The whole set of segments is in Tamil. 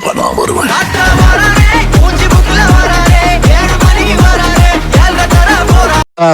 இப்ப நான் வருவேன்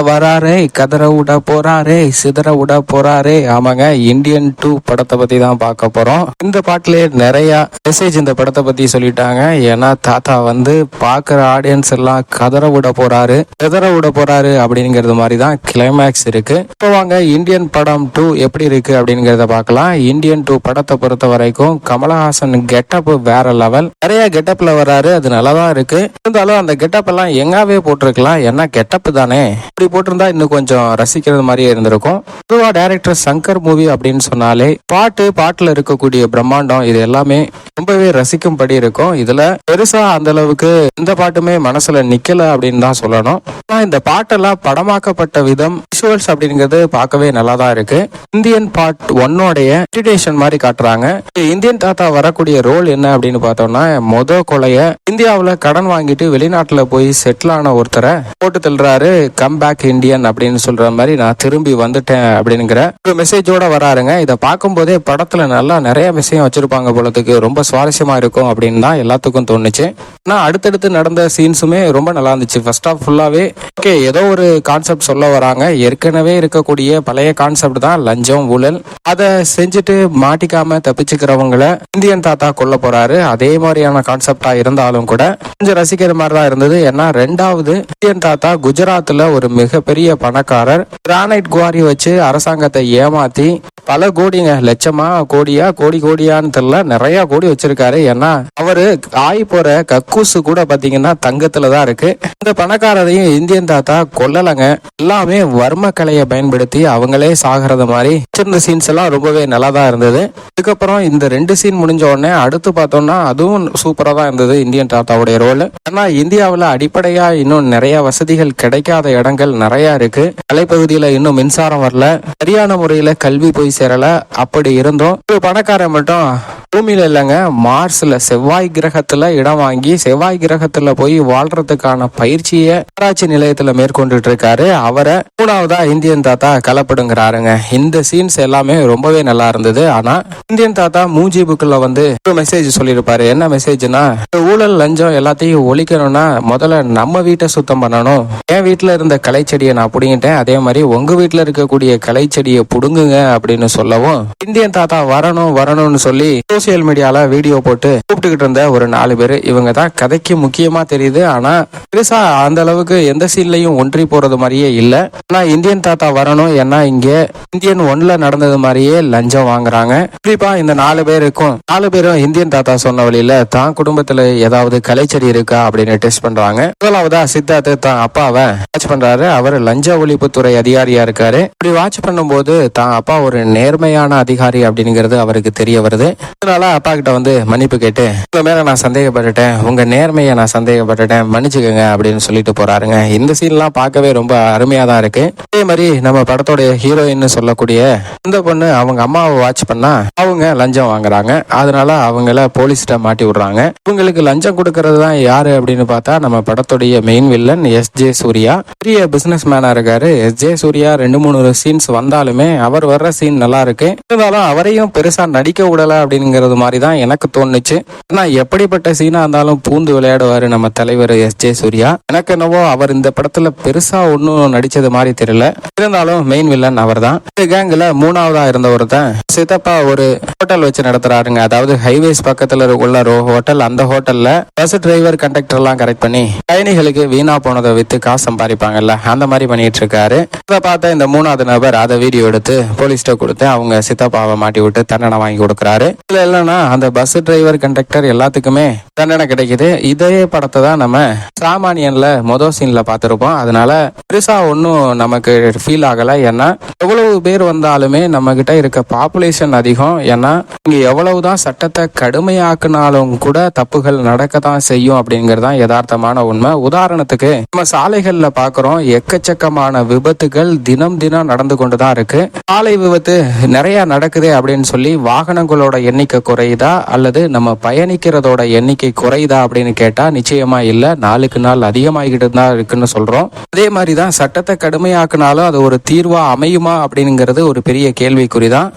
வராரே கதற விட போறாரே சிதற விட போறாரே. ஆமாங்க இந்தியன் டூ படத்தை பத்தி தான் பார்க்க போறோம். இந்த பாட்டிலே நிறைய மெசேஜ் இந்த படத்தை பத்தி சொல்லிட்டாங்க. ஏன்னா தாத்தா வந்து பாக்குற ஆடியன்ஸ் எல்லாம் கதற விட போறாரு சிதற விட போறாரு அப்படிங்கிறது மாதிரி தான் கிளைமேக்ஸ் இருக்கு. இப்போ வாங்க இந்தியன் படம் டூ எப்படி இருக்கு அப்படிங்கிறத பார்க்கலாம். இந்தியன் டூ படத்தை பொறுத்த வரைக்கும் கமலஹாசன் கெட்டப் வேற லெவல் நிறைய கெட்டப்ல வராரு அது நல்லா தான் இருக்கு. இருந்தாலும் அந்த கெட்டப் எல்லாம் எங்காவே போட்டிருக்கலாம். ஏன்னா கெட்டப் தானே? அப்படி போட்டிருந்தா இன்னும் கொஞ்சம் ரசிக்கிறது மாதிரியே இருந்திருக்கும். பொதுவா டைரக்டர் சங்கர் மூவி அப்படின்னு சொன்னாலே பாட்டு பாட்டுல இருக்கக்கூடிய பிரம்மாண்டம் இது எல்லாமே ரொம்பவே ரசிக்கும்படி இருக்கும். இதுல பெருசா அந்த அளவுக்கு எந்த பாட்டுமே மனசுல நிக்கல அப்படின்னு தான் சொல்லணும். ஆனா இந்த பாட்டெல்லாம் படமாக்கப்பட்ட விதம் விஷுவல்ஸ் அப்படிங்கிறது பார்க்கவே நல்லா தான் இருக்கு. இந்தியன் பார்ட் ஒன்னோடைய மெடிடேஷன் மாதிரி காட்டுறாங்க. இந்தியன் தாத்தா வரக்கூடிய ரோல் என்ன அப்படின்னு பார்த்தோம்னா மொத கொலைய இந்தியாவில் கடன் வாங்கிட்டு வெளிநாட்டில் போய் செட்டில் ஆன ஒருத்தரை போட்டு தள்ளுறாரு கம் பேக் இந்தியன் அப்படின்னு சொல்ற மாதிரி நான் திரும்பி வந்துட்டேன் அப்படிங்கிற ஒரு மெசேஜோட வராருங்க. இதை பார்க்கும்போதே படத்துல நல்லா நிறைய விஷயம் வச்சிருப்பாங்க போலத்துக்கு. ரொம்ப சுவாரஸ்யமா இருக்கும் அப்படின்னு தான் எல்லாத்துக்கும் தோணுச்சு. ஆனால் அடுத்தடுத்து நடந்த சீன்ஸுமே ரொம்ப நல்லா இருந்துச்சு. ஃபர்ஸ்ட் ஆஃப் ஃபுல்லாவே ஓகே ஏதோ ஒரு கான்செப்ட் சொல்ல வராங்க. ஏற்கனவே இருக்கக்கூடிய பழைய கான்செப்ட் தான் லஞ்சம் ஊழல். அதை செஞ்சுட்டு மாட்டிக்காம தப்பிச்சுக்கிறவங்களை இந்தியன் தாத்தா கொல்ல போறாரு. அதே மாதிரியான கான்செப்டா இருந்தாலும் கூட கொஞ்சம் ரசிக்கிற மாதிரி தான் இருந்தது. ஏன்னா ரெண்டாவது இந்தியன் தாத்தா குஜராத்ல ஒரு மிகப்பெரிய பணக்காரர். கிரானைட் குவாரி வச்சு அரசாங்கத்தை ஏமாத்தி பல கோடிங்க லட்சமா கோடியா கோடி கோடியான்னு தெரியல நிறைய கோடி வச்சிருக்காரு. ஏன்னா அவரு ஆய் போற கக்கூசு கூட பாத்தீங்கன்னா தங்கத்துல தான் இருக்கு. இந்த பணக்காரரையும் இந்தியன் தாத்தா கொல்லலங்க. எல்லாமே வர்ம கலையை பயன்படுத்தி அவங்களே சாகிறது மாதிரி வச்சிருந்த சீன்ஸ் எல்லாம் ரொம்பவே நல்லா தான் இருந்தது. அதுக்கப்புறம் இந்த ரெண்டு சீன் முடிஞ்ச உடனே அடுத்து பார்த்தோம்னா அதுவும் சூப்பரா தான் இருந்தது இந்தியன் தாத்தாவுடைய ரோல் ஆனா இந்தியாவில் அடிப்படையா இன்னும் நிறைய வசதிகள் கிடைக்காத இடங்கள் நிறைய இருக்கு. மலைப்பகுதியில இன்னும் மின்சாரம் வரல. சரியான முறையில கல்வி போய் சேரல. அப்படி இருந்தும். ஒரு பணக்காரன் மட்டும் பூமியில் இல்லைங்க மார்ஸில் செவ்வாய் கிரகத்துல இடம் வாங்கி செவ்வாய் கிரகத்துல போய் வாழ்றதுக்கான பயிற்சியை ஆராய்ச்சி நிலையத்துல மேற்கொண்டுட்டு இருக்காரு அவரை மூணாவதா இந்தியன் தாத்தா கலப்படுங்கிறாருங்க. இந்த சீன்ஸ் எல்லாமே ரொம்பவே நல்லா இருந்தது. ஆனா இந்தியன் தாத்தா மூஜி புக்கில் வந்து ஒரு மெசேஜ் சொல்லியிருப்பாரு. என்ன மெசேஜ்னா ஊழல் லஞ்சம் எல்லாத்தையும் ஒழிக்கணும்னா முதல்ல நம்ம வீட்டை சுத்தம் பண்ணணும். என் வீட்டில் இருந்த கலை செடியை நான் பிடிங்கிட்டேன். அதே மாதிரி உங்க வீட்டுல இருக்கக்கூடிய கலை செடியை பிடுங்குங்க அப்படின்னு சொல்லவும் இந்தியன் தாத்தா வரணும் வரணும்னு சொல்லி சோசியல் மீடியால வீடியோ போட்டு கூப்பிட்டுக்கிட்டு இருந்த ஒரு நாலு பேர் இவங்க தான் கதைக்கு முக்கியமா தெரியுது. ஆனா பெருசா அந்த அளவுக்கு எந்த சீன்லயும் ஒன்றி போறது மாதிரியே இல்ல. ஆனா இந்தியன் தாத்தா வரணும். ஏன்னா இங்க இந்தியன் ஒன்ல நடந்தது மாதிரியே லஞ்சம் வாங்குறாங்க. குறிப்பா இந்த நாலு பேருக்கும் நாலு பேரும் இந்தியன் தாத்தா சொன்ன வழியில தான் குடும்பத்துல ஏதாவது கலைச்செடி இருக்கா அப்படின்னு டெஸ்ட் பண்றாங்க. முதலாவதா சித்தார்த்து தான் அப்பாவை வாட்ச் பண்றாரு. அவர் லஞ்ச ஒழிப்புத்துறை அதிகாரியா இருக்காரு. இப்படி வாட்ச் பண்ணும்போது தான் அப்பா ஒரு நேர்மையான அதிகாரி அப்படிங்கிறது அவருக்கு தெரிய வருது. அதனால அப்பா கிட்ட வந்து மன்னிப்பு கேட்டு உங்க மேல நான் சந்தேகப்பட்டுட்டேன். உங்க நேர்மையை நான் சந்தேகப்பட்டுட்டேன். மன்னிச்சுக்கோங்க அப்படின்னு சொல்லிட்டு போறாருங்க. இந்த சீன்லாம் பார்க்கவே ரொம்ப அருமையா தான் இருக்கு. அதே மாதிரி நம்ம படத்தோடைய ஹீரோயின் சொல்லக்கூடிய இந்த பொண்ணு அவங்க அம்மாவை வாட்ச் பண்ணா அவங்க லஞ்சம் வாங்குறாங்க. அதனால அவங்கள போலீஸ்கிட்ட மாட்டி விடுறாங்க. இவங்களுக்கு லஞ்சம் கொடுக்கறது தான் யாரு அப்படின்னு பார்த்தா நம்ம படத்துடைய main villain S J Suryah. பெரிய பிசினஸ் மேனா இருக்காரு. எஸ் ஜே சூர்யா ரெண்டு மூணு சீன்ஸ் வந்தாலுமே அவர் வர்ற சீன் நல்லா இருக்கு. இருந்தாலும் அவரையும் பெருசா நடிக்க விடல அப்படிங்கிறது மாதிரி தான் எனக்கு தோணுச்சு. ஆனால் எப்படிப்பட்ட சீனா இருந்தாலும் பூந்து விளையாடுவார் நம்ம தலைவர் எஸ் ஜே சூர்யா. எனக்கு என்னவோ அவர் இந்த படத்துல பெருசா ஒன்னும் நடிச்சது மாதிரி தெரியல. இருந்தாலும் மெயின் வில்லன் அவர் தான் இந்த கேங்ல மூணாவதா இருந்த ஒருத்தன் சித்தப்பா ஒரு ஹோட்டல் வச்சு நடத்துறாருங்க. அதாவது ஹைவேஸ் பக்கத்துல உள்ள ஹோட்டல் அந்த ஹோட்டல்ல பஸ் டிரைவர் கண்டக்டர் எல்லாம் கரெக்ட் பண்ணி பயணிகளுக்கு வீணா போனதை வித்து காசு சம்பாதிப்பாங்கல்ல. அந்த மாதிரி பண்ணிட்டு இருக்காரு. அதை பார்த்த இந்த மூணாவது நபர் அதை வீடியோ எடுத்து போலீஸ்ட கொடுத்து அவங்க சித்தப்பாவை மாட்டி விட்டு தண்டனை வாங்கி கொடுக்குறாரு. இதுல இல்லைன்னா அந்த பஸ் டிரைவர் கண்டக்டர் எல்லாத்துக்குமே தண்டனை கிடைக்குது. இதே படத்தை தான் நம்ம சாமானியன்ல மொதல் சீன்ல பார்த்திருப்போம். அதனால பெருசா ஒன்றும் நமக்கு ஃபீல் ஆகல. ஏன்னா எவ்வளவு பேர் வந்தாலுமே நம்ம கிட்ட இருக்க பாப்புலேஷன் அதிகம். ஏன்னா இங்க எவ்வளவுதான் சட்டத்தை கடுமையாக்குனாலும் கூட தப்புகள் நடக்க தான் செய்யும் அப்படிங்கிறது தான் யதார்த்தமான உண்மை. உதாரணத்துக்கு நம்ம சாலைகள்ல பாக்குறோம் எக்கச்சக்கமான விபத்துகள் தினம் தினம் நடந்து கொண்டு தான் இருக்கு. சாலை விபத்து நிறைய நடக்குது அப்படின்னு சொல்லி வாகனங்களோட எண்ணிக்கை எண்ணிக்கை குறையுதா? அல்லது நம்ம பயணிக்கிறதோட எண்ணிக்கை குறையுதா அப்படின்னு கேட்டா நிச்சயமா இல்ல. நாளுக்கு நாள் அதிகமாகிட்டு தான் இருக்குன்னு சொல்றோம். அதே மாதிரி தான் சட்டத்தை கடுமையாக்குனாலும் அது ஒரு தீர்வா அமையுமா அப்படிங்கிறது ஒரு பெரிய கேள்விக்குறி தான்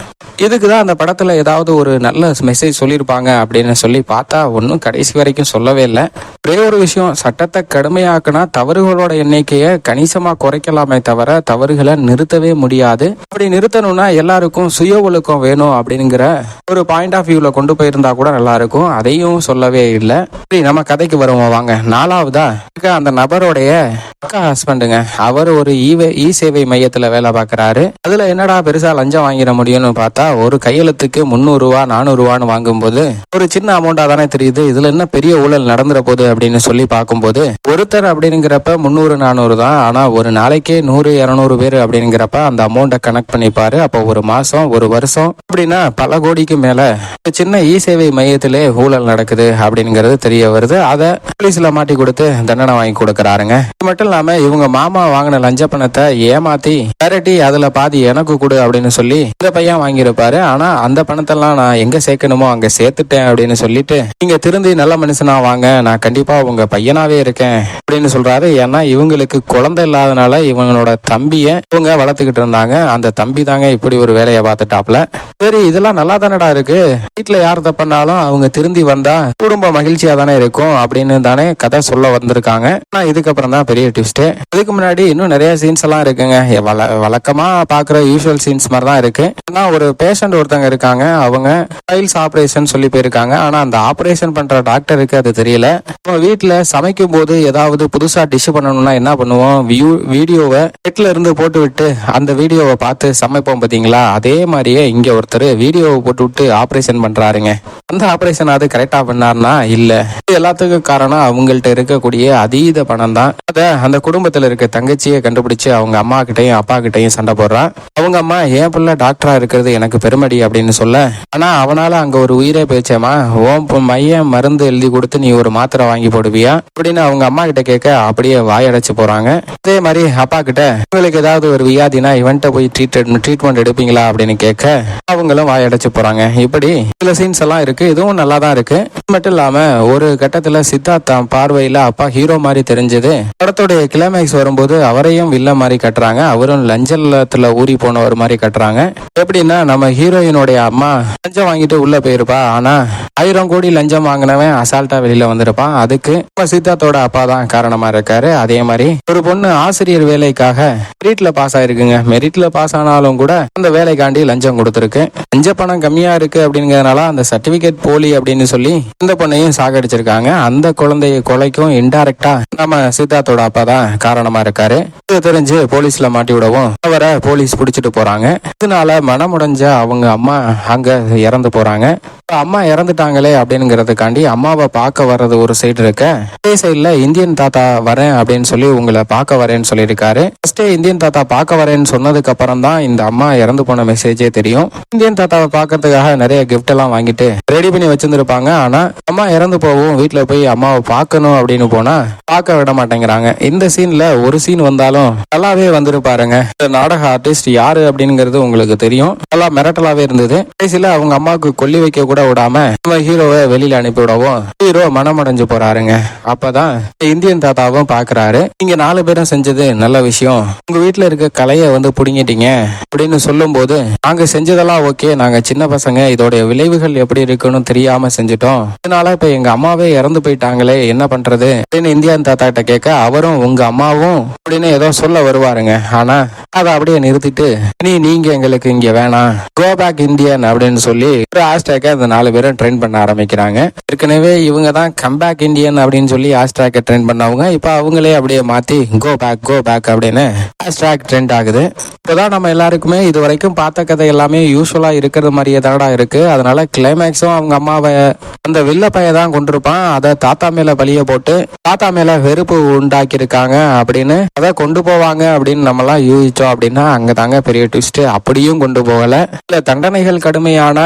இதுக்கு தான் அந்த படத்துல ஏதாவது ஒரு நல்ல மெசேஜ் சொல்லியிருப்பாங்க அப்படின்னு சொல்லி பார்த்தா ஒன்றும் கடைசி வரைக்கும் சொல்லவே இல்லை. ஒரே ஒரு விஷயம் சட்டத்தை கடுமையாக்குனா தவறுகளோட எண்ணிக்கையை கணிசமா குறைக்கலாமே தவிர தவறுகளை நிறுத்தவே முடியாது. அப்படி நிறுத்தணும்னா எல்லாருக்கும் சுய ஒழுக்கம் வேணும் அப்படிங்கிற ஒரு பாயிண்ட் ஆஃப் வியூல கொண்டு போயிருந்தா கூட நல்லா இருக்கும் அதையும் சொல்லவே இல்லை. சரி நம்ம கதைக்கு வருவோம். வாங்க. நாலாவதா? அந்த நபருடைய அக்கா ஹஸ்பண்டுங்க அவர் ஒரு இ சேவை மையத்தில் வேலை பார்க்கறாரு. அதில் என்னடா பெருசாக லஞ்சம் வாங்கிட முடியும்னு பார்த்தா ஒரு கையெழுத்துக்கு முந்நூறுரூவா நானூறுரூவான்னு வாங்கும்போது ஒரு சின்ன அமௌண்ட்டாக தானே தெரியுது. இதில் என்ன பெரிய ஊழல் நடந்துட போகுது அப்படின்னு சொல்லி பார்க்கும்போது ஒருத்தர் அப்படிங்கிறப்ப முந்நூறு நானூறு தான். ஆனால் ஒரு நாளைக்கே நூறு இரநூறு பேர் அப்படிங்கிறப்ப அந்த அமௌண்ட்டை கனெக்ட் பண்ணிப்பாரு. அப்போ ஒரு மாதம் ஒரு வருஷம். அப்படின்னா பல கோடிக்கு மேலே சின்ன இ சேவை மையத்திலே ஊழல் நடக்குது அப்படிங்கிறது தெரிய வருது. அதை போலீஸ்ல மாட்டி கொடுத்து தண்டனை வாங்கி கொடுக்கறாருங்க. இது மட்டும் இல்லாம இவங்க மாமா வாங்கின லஞ்ச பணத்தை ஏமாத்தி மிரட்டி அதுல பாதி எனக்கு கொடு அப்படின்னு சொல்லி இந்த பையன் வாங்கியிருப்பாரு. ஆனா அந்த பணத்தெல்லாம் நான் எங்க சேர்க்கணுமோ அங்க சேர்த்துட்டேன் அப்படின்னு சொல்லிட்டு நீங்க திருந்தி நல்ல மனுஷனா வாங்க. நான் கண்டிப்பா உங்க பையனாவே இருக்கேன். அப்படின்னு சொல்றாரு. ஏன்னா இவங்களுக்கு குழந்தை இல்லாதனால இவங்களோட தம்பிய இவங்க வளர்த்துக்கிட்டு இருந்தாங்க. அந்த தம்பி தாங்க இப்படி ஒரு வேலையை பார்த்துட்டாப்ல சரி இதெல்லாம் நல்லா தானடா இருக்கு? வீட்டுல யார் தப்புனாலும் அவங்க திருந்தி வந்தா குடும்ப மகிழ்ச்சியா தானே இருக்கும் அப்படின்னு தானே கதை சொல்ல வந்திருக்காங்க. ஆனா இதுக்கப்புறம் தான் பெரிய ட்விஸ்ட் அதுக்கு முன்னாடி இன்னும் நிறைய சீன்ஸ் எல்லாம் இருக்குங்க. வழ வழக்கமா பாக்குற யூஷுவல் சீன்ஸ் மாதிரி தான் இருக்கு. ஆனா ஒரு பேஷண்ட் ஒருத்தங்க இருக்காங்க. அவங்க ஃபைல்ஸ் ஆபரேஷன் சொல்லி போயிருக்காங்க. ஆனா அந்த ஆபரேஷன் பண்ற டாக்டருக்கு அது தெரியல. நம்ம வீட்டுல சமைக்கும் போது ஏதாவது புதுசா டிஷ் பண்ணணும்னா என்ன பண்ணுவோம்? வியூ வீடியோவை நெட்ல இருந்து போட்டு விட்டு அந்த வீடியோவை பார்த்து சமைப்போம் பாத்தீங்களா? அதே மாதிரியே இங்க ஒருத்தர் வீடியோவை போட்டு விட்டு ஆபரேஷன் பண்றாருங்க. அந்த ஆபரேஷன் அது கரெக்டா பண்ணாருன்னா இல்ல. இது எல்லாத்துக்கும் காரணம் அவங்கள்ட்ட இருக்கக்கூடிய அதீத பணம் தான் அத அந்த குடும்பத்துல இருக்க தங்கச்சியை கண்டுபிடிச்சு அவங்க அம்மா கிட்டயும் அப்பா கிட்டையும் சண்டை போடுறா. அவங்க அம்மா என் பிள்ளை டாக்டரா இருக்கிறது எனக்கு பெருமடி அப்படின்னு சொல்ல. ஆனா அவனால அங்க ஒரு உயிரே போயிச்சேமா ஓம் மையம் மருந்து எழுதி கொடுத்து நீ ஒரு மாத்திரை வாங்கி போடுவியா? அப்படின்னு அவங்க அம்மா கிட்ட கேட்க அப்படியே வாயடைச்சு போறாங்க. அதே மாதிரி அப்பா கிட்ட உங்களுக்கு ஏதாவது ஒரு வியாதினா இவன்ட்ட போய் ட்ரீட்மெண்ட் ட்ரீட்மெண்ட் எடுப்பீங்களா? அப்படின்னு கேட்க அவங்களும் வாயடைச்சு போறாங்க. இப்படி சில சீன்ஸ் எல்லாம் இருக்கு. இதுவும் நல்லா தான் இருக்கு மட்டும் இல்லாம ஒரு கட்டத்துல சித்தார்த் தான் பார்வையில அப்பா ஹீரோ மாதிரி தெரிஞ்சது. படத்துடைய கிளைமேக்ஸ் வரும்போது அவரையும் வில்ல மாதிரி கட்டுறாங்க. அவரும் லஞ்சத்துல ஊறி போனவர் மாதிரி கட்டுறாங்க. எப்படின்னா நம்ம ஹீரோயினுடைய அம்மா லஞ்சம் வாங்கிட்டு உள்ள போயிருப்பா. ஆனா ஆயிரம் கோடி லஞ்சம் வாங்கினவன் அசால்ட்டா வெளியில வந்திருப்பான். அதுக்கு சித்தார்த்தோட அப்பா தான் காரணமா இருக்காரு. அதே மாதிரி ஒரு பொண்ணு ஆசிரியர் வேலைக்காக மெரிட்ல பாஸ் ஆயிருக்குங்க. மெரிட்ல பாஸ் ஆனாலும் கூட அந்த வேலைக்காண்டி லஞ்சம் கொடுத்துருக்கு. லஞ்ச பணம் கம்மியா இருக்கு அப்படின்னு அப்படிங்கறதுனால அந்த சர்டிபிகேட் போலி அப்படின்னு சொல்லி இந்த பொண்ணையும் சாகடிச்சிருக்காங்க. அந்த குழந்தைய கொலைக்கும் இன்டைரக்டா நம்ம சித்தார்த்தோட அப்பா தான் காரணமா இருக்காரு. இது தெரிஞ்சு போலீஸ்ல மாட்டி விடவும் அவரை போலீஸ் பிடிச்சிட்டு போறாங்க. இதனால மனமுடைஞ்ச அவங்க அம்மா அங்க இறந்து போறாங்க. அம்மா இறந்துட்டாங்களே அப்படிங்கிறதுக்காண்டி அம்மாவை பார்க்க வர்றது ஒரு சைடு இருக்க. அதே சைடுல இந்தியன் தாத்தா வரேன் அப்படின்னு சொல்லி உங்களை பார்க்க வரேன்னு சொல்லியிருக்காரு. ஃபர்ஸ்டே இந்தியன் தாத்தா பார்க்க வரேன்னு சொன்னதுக்கு அப்புறம் தான் இந்த அம்மா இறந்து போன மெசேஜே தெரியும். இந்தியன் தாத்தாவை பார்க்கறதுக்காக நிறைய கிஃப்ட் எல்லாம் வாங்கிட்டு ரெடி பண்ணி வச்சிருந்துருப்பாங்க. ஆனா அம்மா இறந்து போகவும் வீட்டில் போய் அம்மாவை பார்க்கணும் அப்படின்னு போனா பார்க்க விட மாட்டேங்கிறாங்க. இந்த சீன்ல ஒரு சீன் வந்தாலும் நல்லாவே வந்திருப்பாருங்க இந்த நாடக ஆர்டிஸ்ட் யாரு அப்படிங்கிறது உங்களுக்கு தெரியும். நல்லா மிரட்டலாவே இருந்தது. கடைசியில் அவங்க அம்மாவுக்கு கொல்லி வைக்க கூட விடாம நம்ம ஹீரோவை வெளியில அனுப்பி விடவும் ஹீரோ மனமடைஞ்சு போறாருங்க. அப்பதான் இந்தியன் தாத்தாவும் பாக்குறாரு. நீங்க நாலு பேரும் செஞ்சது நல்ல விஷயம். உங்க வீட்டுல இருக்க கலையை வந்து புடுங்கிட்டீங்க அப்படின்னு சொல்லும் போது நாங்க செஞ்சதெல்லாம் ஓகே. நாங்க சின்ன பசங்க இதோடைய விளைவுகள் எப்படி இருக்குன்னு தெரியாம செஞ்சுட்டோம். இதனால இப்ப எங்க அம்மாவே இறந்து போயிட்டாங்களே என்ன பண்றது அப்படின்னு இந்தியன் தாத்தா கிட்ட கேட்க அவரும் உங்க அம்மாவும் அப்படின்னு ஏதோ சொல்ல வருவாருங்க. ஆனா அதை அப்படியே நிறுத்திட்டு நீ நீங்க எங்களுக்கு இங்க வேணாம். கோ பேக் இந்தியன் அப்படின்னு சொல்லி ஒரு ஹேஷ்டேக்கை அந்த நாலு பேரும் ட்ரெயின் பண்ண ஆரம்பிக்கிறாங்க. ஏற்கனவே இவங்க தான் கம்பேக் இந்தியன் அப்படின்னு சொல்லி ஹேஷ்டேக்கை ட்ரெயின் பண்ணவங்க. இப்போ அவங்களே அப்படியே மாத்தி கோ பேக் கோ பேக் அப்படின்னு ஹேஷ்டேக் ட்ரெண்ட் ஆகுது. இப்போதான் நம்ம எல்லாருக்குமே இது வரைக்கும் பார்த்த கதை எல்லாமே யூஸ்வலாக இருக்கிறது மாதிரியே தானடா இருக்கு. அதனால கிளைமேக்ஸும் அவங்க அம்மாவை அந்த வில்ல பைய தான் கொண்டிருப்பான். அதை தாத்தா மேல பழிய போட்டு தாத்தா மேல வெறுப்பு உண்டாக்கி இருக்காங்க அப்படின்னு அதை கொண்டு போவாங்க அப்படின்னு நம்மலாம் யூகிச்சோம் அப்படின்னா அங்க தாங்க பெரிய ட்விஸ்ட் அப்படியும் கொண்டு போகல. இல்ல தண்டனைகள் கடுமையான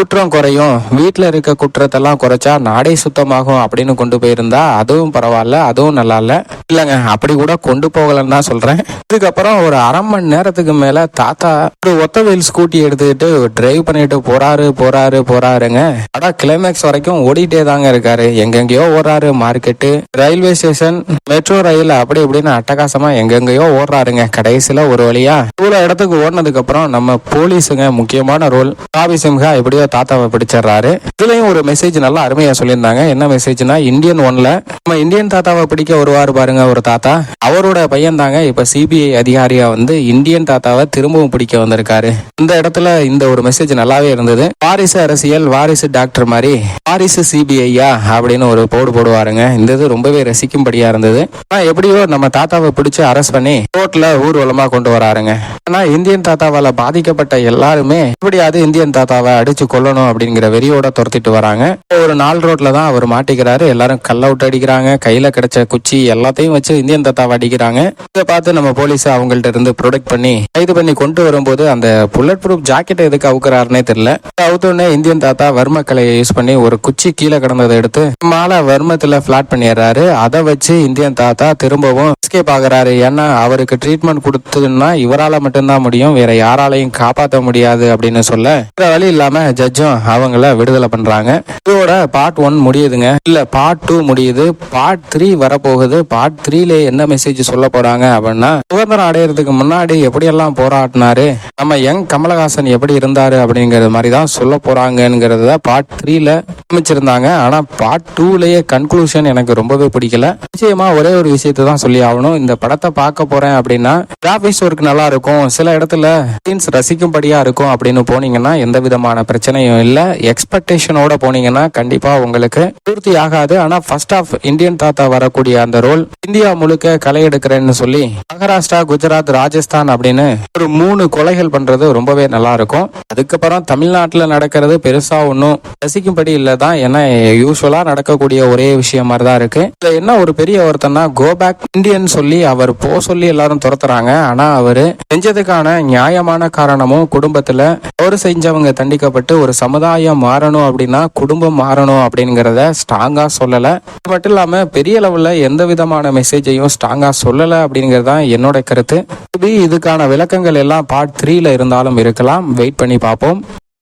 குற்றம் குறையும். வீட்டில் இருக்க குற்றத்தெல்லாம் குறைச்சா நாடே சுத்தமாகும் அப்படின்னு கொண்டு போயிருந்தா அதுவும் பரவாயில்ல அதுவும் நல்லா இல்லை. இல்லைங்க அப்படி கூட கொண்டு போகலன்னு தான் சொல்றேன். இதுக்கப்புறம் ஒரு அரை மணி நேரத்துக்கு மேல தாத்தா ஒரு ஒத்த வெயில் ஸ்கூட்டி எடுத்துக்கிட்டு டிரைவ் பண்ணிட்டு போறாரு போறாரு போறாருங்க. அடா கிளைமேக்ஸ் வரைக்கும் ஓடிட்டே தாங்க இருக்காரு. எங்கெங்கேயோ ஓடுறாரு market railway station metro rail அப்படி இப்படின்னு அட்டகாசமா எங்கெங்கேயோ ஓடுறாருங்க. கடைசியில ஒரு வழியா இவ்வளவு இடத்துக்கு ஓடினதுக்கு அப்புறம் நம்ம போலீஸுங்க முக்கியமான ரோல் காவி சிம்ஹா எப்படியோ தாத்தாவை பிடிச்சிடுறாரு. இதுலயும் ஒரு மெசேஜ் நல்லா அருமையா சொல்லியிருந்தாங்க. என்ன மெசேஜ்னா இந்தியன் ஒன்ல நம்ம இந்தியன் தாத்தாவை பிடிக்க வருவார் பாருங்க. ஒரு தாத்தா. அவரோட பையன் தாங்க இப்ப சிபிஐ அதிகாரியா வந்து இந்தியன் தாத்தாவை திரும்பவும் பிடிக்க வந்திருக்காரு. இந்த இடத்துல இந்த ஒரு மெசேஜ் நல்லாவே இருந்தது. வாரிசு அரசியல் வாரிசு டாக்டர் மாதிரி வாரிசு சிபிஐயா அப்படின்னு ஒரு போடு போடுவாருங்க. இந்த இது ரொம்பவே ரசிக்கும்படியா இருந்தது. ஆனா எப்படியோ நம்ம தாத்தாவை பிடிச்சு அரெஸ்ட் பண்ணி கோர்ட்ல ஊர்வலமா கொண்டு வராருங்க. ஆனா இந்தியன் தாத்தாவால பாதிக்கப்பட்ட எல்லாருமே எப்படியாவது இந்தியன் தாத்தாவை அடிச்சு கொல்லணும் அப்படிங்கிற வெறியோட துரத்திட்டு வராங்க. ஒரு நாள் ரோட்ல தான் அவர் மாட்டிக்கிறாரு. எல்லாரும் கல் அவுட் அடிக்கிறாங்க. கையில கிடைச்ச குச்சி எல்லாத்தையும் வச்சு இந்தியன் தாத்தாவை அடிக்கிறாங்க. இதை பார்த்து நம்ம போலீஸ் அவங்கள்ட்ட இருந்து ப்ரொடெக்ட் பண்ணி கைது பண்ணி கொண்டு வரும்போது அந்த புல்லட் ப்ரூஃப் ஜாக்கெட் எதுக்கு அவுக்குறாருனே தெரியல. அவுத்தோடனே இந்தியன் தாத்தா வர்ம கலையை யூஸ் பண்ணி ஒரு குச்சி கீழே கிடந்ததை எடுத்து மாலை வர்மத்துல பிளாட் பண்ணிடுறாரு. அதை வச்சு இந்தியன் தாத்தா திரும்பவும் எஸ்கேப் ஆகுறாரு. ஏன்னா அவருக்கு ட்ரீட்மெண்ட் கொடுத்ததுன்னா இவரால மட்டும்தான் முடியும். வேற யாராலையும் காப்பாற்ற முடியாது அப்படின்னு சொல்ல வேற வழி இல்லாம ஜட்ஜும் அவங்கள விடுதலை பண்றாங்க. இதோட பார்ட் ஒன் முடியுதுங்க. இல்ல பார்ட் டூ முடியுது. பார்ட் த்ரீ வரப்போகுது. பார்ட் த்ரீல என்ன மெசேஜ் சொல்ல போறாங்க அப்படின்னா சுதந்திரம் அடையிறதுக்கு முன்னாடி எப்படியெல்லாம் போராடினாரு நம்ம யங் கமலஹாசன் எப்படி இருந்தாரு அப்படிங்கிறது மாதிரி தான் சொல்ல போறாங்கிறத பார்ட் த்ரீல அமைச்சிருந்தாங்க. ஆனா பார்ட் டூலயே கன்க்ளூஷன் எனக்கு ரொம்பவே பிடிக்கல. நிச்சயமா ஒரே ஒரு விஷயத்தை தான் சொல்லி ஆகணும். இந்த படத்தை பார்க்க போறேன் அப்படின்னா கிராபிக்ஸ் ஒர்க் நல்லா இருக்கும் சில இடத்துல சீன்ஸ் ரசிக்கும்படியா இருக்கும் அப்படின்னு போனீங்கன்னா எந்த விதமான பிரச்சனையும் இல்ல. எக்ஸ்பெக்டேஷனோட போனீங்கன்னா கண்டிப்பா உங்களுக்கு பூர்த்தி ஆகாது. ஆனா ஃபர்ஸ்ட் ஆஃப் இந்தியன் தாத்தா வரக்கூடிய அந்த ரோல் இந்தியா முழுக்க களை எடுக்கிறேன்னு சொல்லி மகாராஷ்டிரா குஜராத் ராஜஸ்தான் அப்படின்னு ஒரு மூணு கொலைகள் பண்றது ரொம்பவே நல்லா இருக்கும். அதுக்கப்புறம் தமிழ்நாட்டுல நடக்கிறது பெருசா ஒன்றும் ரசிக்கும்படி இல்லை தான் ஏன்னா யூஸ்வலா நடக்கக்கூடிய ஒரே விஷயம் மாதிரி தான் இருக்கு. இதுல என்ன ஒரு பெரிய ஒருத்தன்னா கோ பேக் இந்தியன் சொல்லி அவர் போ சொல்லி எல்லாரும் துரத்துறாங்க. ஆனா அவரு செஞ்சதுக்கான நியாயமான காரணமும் குடும்பத்துல தவறு செஞ்சவங்க தண்டிக்கப்பட்டு ஒரு சமுதாயம் மாறணும் அப்படின்னா குடும்பம் மாறணும் அப்படிங்கறத ஸ்ட்ராங்கா சொல்லல. அது மட்டும் இல்லாம பெரிய லெவல்ல எந்த விதமான மெசேஜையும் ஸ்ட்ராங்காக சொல்லல அப்படிங்கறது தான் என்னோட கருத்து. மேபி இதுக்கான விளக்கங்கள் எல்லாம் பார்ட் த்ரீல இருந்தாலும் இருக்கலாம். வெயிட் பண்ணி பார்ப்போம்.